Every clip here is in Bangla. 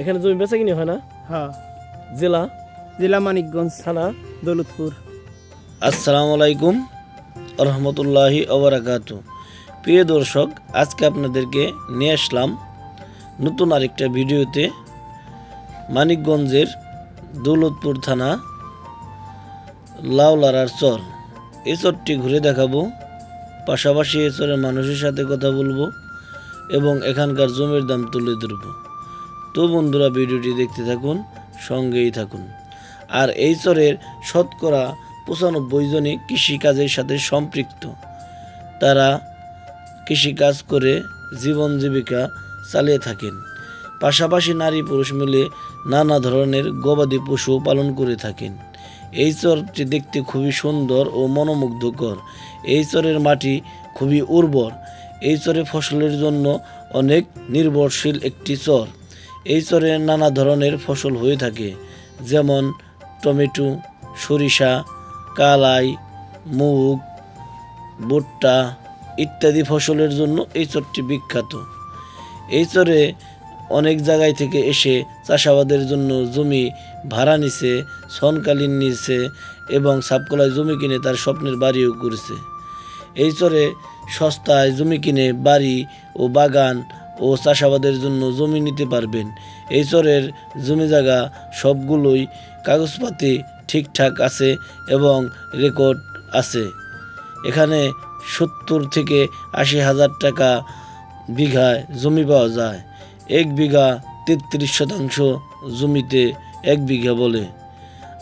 এখানে জমি বেচা কিনে হয় না? হ্যাঁ। জেলা? জেলা মানিকগঞ্জ। থানা? দৌলতপুর। আসসালামু আলাইকুম রহমতুল্লাহি ওবরাকাত প্রিয় দর্শক আজকে আপনাদেরকে নিয়ে আসলাম নতুন আরেকটা ভিডিওতে মানিকগঞ্জের দৌলতপুর থানা লাউলারার চর। এই চরটি ঘুরে দেখাবো। পাশাপাশি এই চরের মানুষের সাথে কথা বলব এবং এখানকার জমির দাম তুলে ধরব। তো বন্ধুরা ভিডিওটি দেখতে থাকুন, সঙ্গেই থাকুন। আর এই চরের শতকরা পঁচানব্বই জনই কৃষিকাজের সাথে সম্পৃক্ত। তারা কৃষিকাজ করে জীবন জীবিকা চালিয়ে থাকেন। পাশাপাশি নারী পুরুষ মিলে নানা ধরনের গবাদি পশু পালন করে থাকেন। এই চরটি দেখতে খুবই সুন্দর ও মনোমুগ্ধকর। এই চরের মাটি খুবই উর্বর। এই চরে ফসলের জন্য অনেক নির্ভরশীল একটি চর। এই চরে নানা ধরনের ফসল হয়ে থাকে, যেমন টমেটো, সরিষা, কালাই, মুগ, ভুট্টা ইত্যাদি ফসলের জন্য এই চরটি বিখ্যাত। এই চরে অনেক জায়গায় থেকে এসে চাষাবাদের জন্য জমি ভাড়া নিছে, সনকালীন নিছে এবং সাপকলায় জমি কিনে তার স্বপ্নের বাড়িও করেছে। এই চরে সস্তায় জমি কিনে বাড়ি ও বাগান ও চাষাবাদের জন্য জমি নিতে পারবেন। এই চরের জমি জায়গা সবগুলোই কাগজপাতি ঠিকঠাক আছে এবং রেকর্ড আছে। এখানে সত্তর থেকে আশি হাজার টাকা বিঘায় জমি পাওয়া যায়। এক বিঘা তেত্রিশ শতাংশ জমিতে এক বিঘা বলে।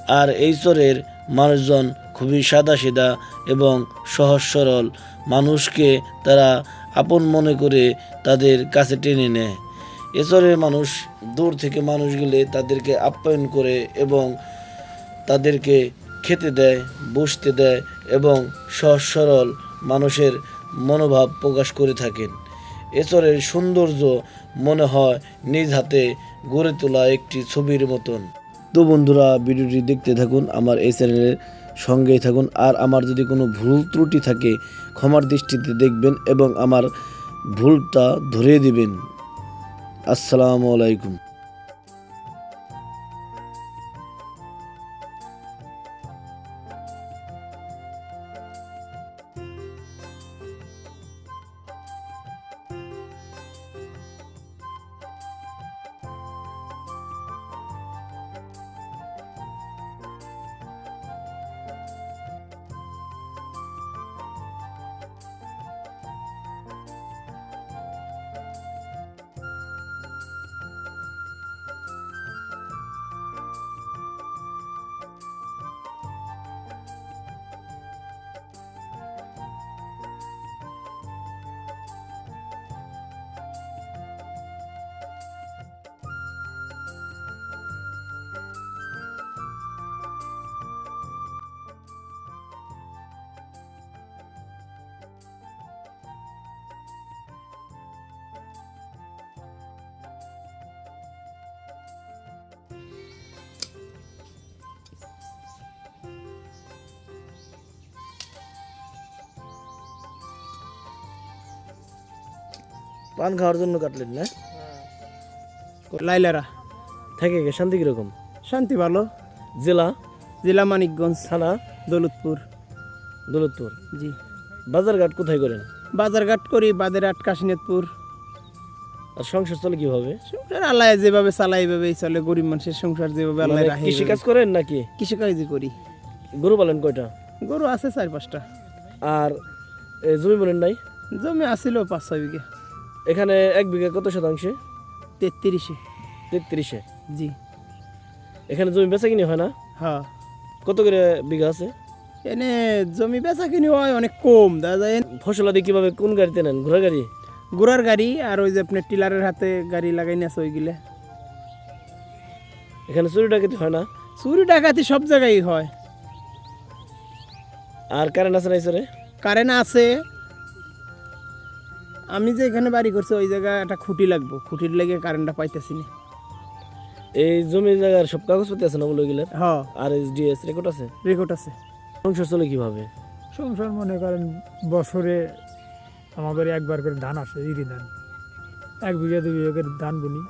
আর এই চরের মানুষজন খুবই সাদা এবং সহজ সরল। মানুষকে তারা আপন মনে করে তাদের কাছে টেনে নেয়। এচরের মানুষ দূর থেকে মানুষ গেলে তাদেরকে আপ্যায়ন করে এবং তাদেরকে খেতে দেয়, বসতে দেয় এবং সহজ সরল মানুষের মনোভাব প্রকাশ করে থাকেন। এচরের সৌন্দর্য মনে হয় নিজ হাতে গড়ে তোলা একটি ছবির মতন। তো বন্ধুরা, ভিডিওটি দেখতে থাকুন আমার এই চ্যানেলের সঙ্গেই থাকুন। আর আমার যদি কোনো ভুল ত্রুটি থাকে, ক্ষমার দৃষ্টিতে দেখবেন এবং আমার ভুলটা ধরিয়ে দিবেন। আসসালামু আলাইকুম। পান খাওয়ার জন্য কাটলেন না? লাইলারা। থাকে গে শান্তি কীরকম? শান্তি ভালো। জেলা? জেলা মানিকগঞ্জ। থানা? দৌলতপুর। দৌলতপুর। জি। বাজারঘাট কোথায় করেন? বাজারঘাট করি বাদেরহাট কাশীনাথপুর। আর সংসার চলে কীভাবে? সংসার আল্লাহ যেভাবে চালাই এইভাবেই চলে। গরিব মানুষের সংসার যেভাবে আল্লাহ মানে রাখে কৃষি কাজ করেন নাকি? কৃষিকাজই করি। গরু পালেন কয়টা? গরু আছে চার পাঁচটা। আর জমি বলেন নাই? জমি আসিল পাঁচ ছয় বিঘা। এখানে এক বিঘা কত শতাংশে? তেত্রিশে। তেত্রিশে? জি। এখানে জমি বেচা কিনে হয় না? হ্যাঁ। কত করে বিঘা আছে? এনে জমি বেচা কিনি হয় অনেক কম দেখা যায়। ফসল আদি কীভাবে কোন গাড়িতে নেন? ঘোড়া গাড়ি? গোড়ার গাড়ি আর ওই যে আপনার টিলারের হাতে গাড়ি লাগাই নিয়ে আছে ওইগুলো। এখানে চুরি ডাকাতি হয় না? চুরি ডাকাতি সব জায়গায় হয়। আর কারেন্ট আছে না? কারেন্ট আছে আমি যে এখানে বাড়ি করছি ওই জায়গায় একটা খুঁটি লাগবো। খুঁটির লেগে কারেন্টটা পাইতেছি না। এই জমি জায়গার সব কাগজপত্র আছে না বলে গেলে? হ আর এস ডিএস রেকর্ড আছে? রেকর্ড আছে। সংসার চলে কীভাবে? সংসার মনে করেন বছরে আমাদের একবার করে ধান আসে ইরি ধান। এক বিঘা দুই বিঘা করে ধান বুনি।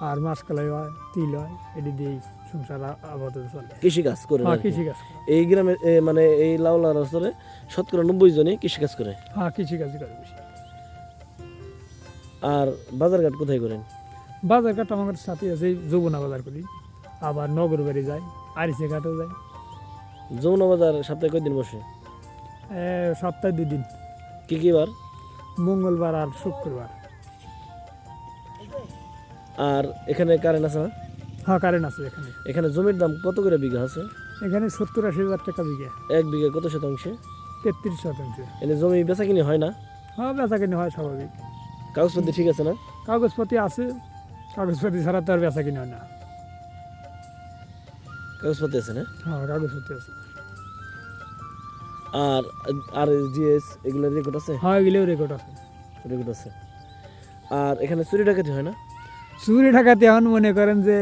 আর মাসকালাই হয় তিল হয় এটি দিয়েই। সংসার আপাতত চলে। কৃষি করে হ্যাঁ কৃষিকাজ এই গ্রামে মানে এই লাউলার অঞ্চলে শতকরা নব্বই জনই কৃষি কাজ করে। হ্যাঁ কৃষিকাজ করে বেশি। আর বাজারঘাট কোথায় করেন? বাজার ঘাট আমার সাথে আছে যমুনা বাজার করি। আবার নগর বাড়ি যাই আরিসে ঘাটও যাই যমুনা বাজার সপ্তাহে কয়দিন বসে? সপ্তাহে দুই দিন। কি কি বার? মঙ্গলবার আর শুক্রবার। আর এখানে কারেন্ট আছে না? হ্যাঁ কারেন্ট আছে এখানে। এখানে জমির দাম কত করে বিঘা আছে? এখানে সত্তর আশি হাজার টাকা বিঘে। এক বিঘা কত শতাংশে? তেত্রিশ শতাংশ। এনে জমি বেচা কিনে হয় না? হ্যাঁ বেচা কিনে হয় স্বাভাবিক। কাগজপত্র ঠিক আছে না? কাগজপাতি আছে কাগজপাতি ছাড়া তো আর বেচা কিনে হয় না। কাগজপত্র আছে না? হ্যাঁ কাগজপাতি আছে। আর আর জিএস এগুলোর রেকর্ড আছে? হ্যাঁ এগুলোও রেকর্ড আছে। রেকর্ড আছে। আর এখানে চুরি ডাকাতি হয় না? চুরি ডাকাতি এখন মনে করেন যে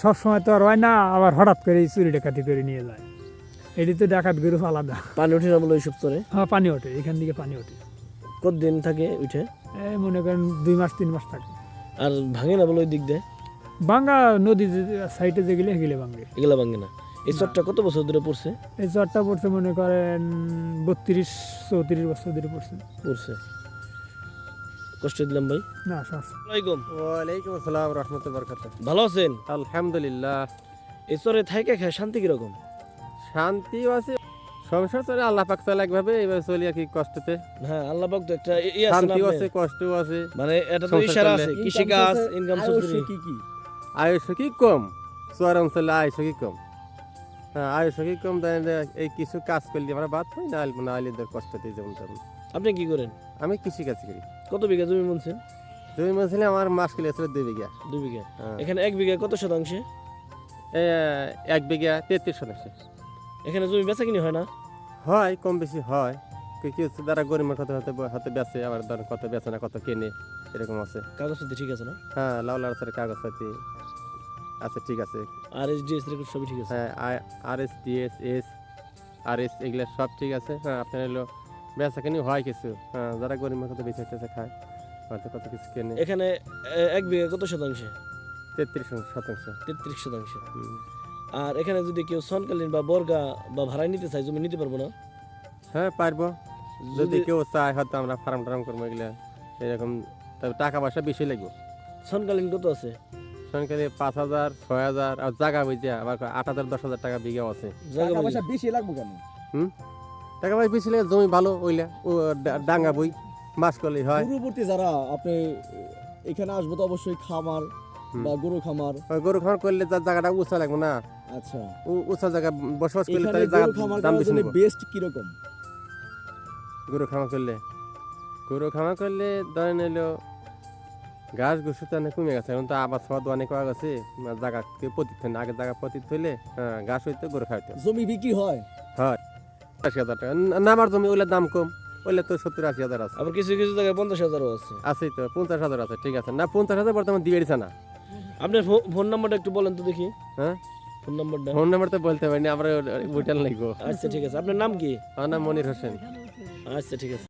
সব সময় তো আর হয় না আবার হঠাৎ করে চুরি ডাকাতি করে নিয়ে যায়। এটি তো ডাকাত গরু আলাদা। পানি উঠে না বলে ওইসব চরে হ্যাঁ পানি ওঠে এখান থেকে পানি ওঠে। কতদিন থাকে উঠে? এই মনে করেন দুই মাস তিন মাস থাকে। আর ভাঙে না বলে ওই দিক দিয়ে? বাঙ্গা নদী সাইডে যেগুলো সেগুলো ভাঙ্গে এগুলা ভাঙে না। এই চরটা কত বছর ধরে পড়ছে? এই চরটা পড়ছে মনে করেন বত্রিশ চৌত্রিশ বছর ধরে পড়ছে। পড়ছে। কষ্ট দিলাম ভাই। না সমস্যা ওয়ালাইকুম। ওয়ালাইকুম আসসালাম রহমতুল্লাহ বরকাত ভালো আছেন? আলহামদুলিল্লাহ। এই চরে থাইকে খায় শান্তি কীরকম? শান্তিও আছে। সংসার চলে আল্লাহ পাক চালাক ভাবে এইভাবে চলি আর কি কষ্টতে। হ্যাঁ আল্লাহ পাক তো একটা ই- আছে শান্তিও আছে কষ্টও আছে। মানে এটা তো সংসার ইশারা। আছে কৃষি কাজ ইনকাম সোর্স কি কি? আয়ুষ কি কম? চর অঞ্চলে আয়ুষ কি কম? হ্যাঁ আয়ুষ কি কম? এই কিছু কাজ করলে আমরা বাদ পাই না আইলে না আইলে কষ্টতে যেমন তেমন। আপনি কি করেন? আমি কৃষি কাজ করি। কত বিঘা জমি বলছেন জমি মজলে আমার মাস কিলো ছিল দুই বিঘা। দুই বিঘা। হ্যাঁ। এখানে এক বিঘা কত শতাংশে? এক বিঘা তেত্রিশ শতাংশ। এখানে জমি বেচা কিনি হয় না? হয় কম বেশি হয়। কি- কিছু দ্বারা গরিবের কত হতে হাতে বেচে আবার ধরেন কত বেচে না কত কেনে এরকম আছে। কাগজপত্র ঠিক আছে না? হ্যাঁ লাল লাল স্যারের কাগজপাতি আছে ঠিক আছে। R S D S record সবই ঠিক আছে? হ্যাঁ R S DS S R S এগুলো সব ঠিক আছে। হ্যাঁ আপনার হলো বেচা কেনি হয় কিছু। হ্যাঁ যারা গরিবের কত বেঁচে টেচে খায়। হয়তো কত কিছু কেনে। এখানে এক বিঘা কত শতাংশে? তেত্রিশ শতাংশ। তেত্রিশ শতাংশ। আর এখানে যদি কেউ সনকালীন বা বর্গা বা ভাড়ায় নিতে চায় জমি নিতে পারব না? হ্যাঁ পারব। যদি কেউ চায় হয়তো আমরা ফার্ম টার্ম করব এগুলো। এরকম তবে টাকা পয়সা বেশি লাগবে। সনকালীন কত আছে? সরকারি পাঁচ হাজার ছয় হাজার আর জায়গা বুঝে আবার আট হাজার দশ হাজার টাকা বিঘা আছে। জায়গা বুঝে। বেশি লাগবে কেন? টাকা পয়সা বেশি জমি ভালো ওইলা ও ডাঙ্গা বই মাস করলে হয়। পূর্ববর্তী যারা আপনি এখানে আসব তো অবশ্যই খামার বা গরু খামার। গরু খামার করলে তার জায়গাটা উঁচা লাগবে না। আচ্ছা। উঁচা জায়গা বসবাস করলে তার জায়গা দাম বেশি জন্য বেস্ট কীরকম গরু খামার করলে গরু খামার করলে ধরেন এলো ঘাস ঘুষু তো অনেক কমে গেছে এখন তো আবার সদ অনেক হয়ে গেছে জায়গা পতিত আগে জায়গা পতিত হইলে হ্যাঁ ঘাস হইতে গরু খাইতে জমি বিক্রি হয়? হয়। আশি হাজার টাকা। নামার জমি ওইলে দাম কম ওইলে তো সত্তর আশি হাজার আছে। আবার কিছু কিছু জায়গায় পঞ্চাশ হাজারও আছে। আছেই তো পঞ্চাশ হাজার আছে ঠিক আছে। না পঞ্চাশ হাজার বর্তমান দিয়ে দিচ্ছে না। আপনার ফোন নাম্বারটা একটু বলেন তো দেখি। হ্যাঁ? ফোন নাম্বারটা। ফোন নাম্বার তো বলতে পারিনি আমরা ওইটাল লাগবো। আচ্ছা ঠিক আছে। আপনার নাম কি? আমার নাম মনির হোসেন। আচ্ছা ঠিক আছে।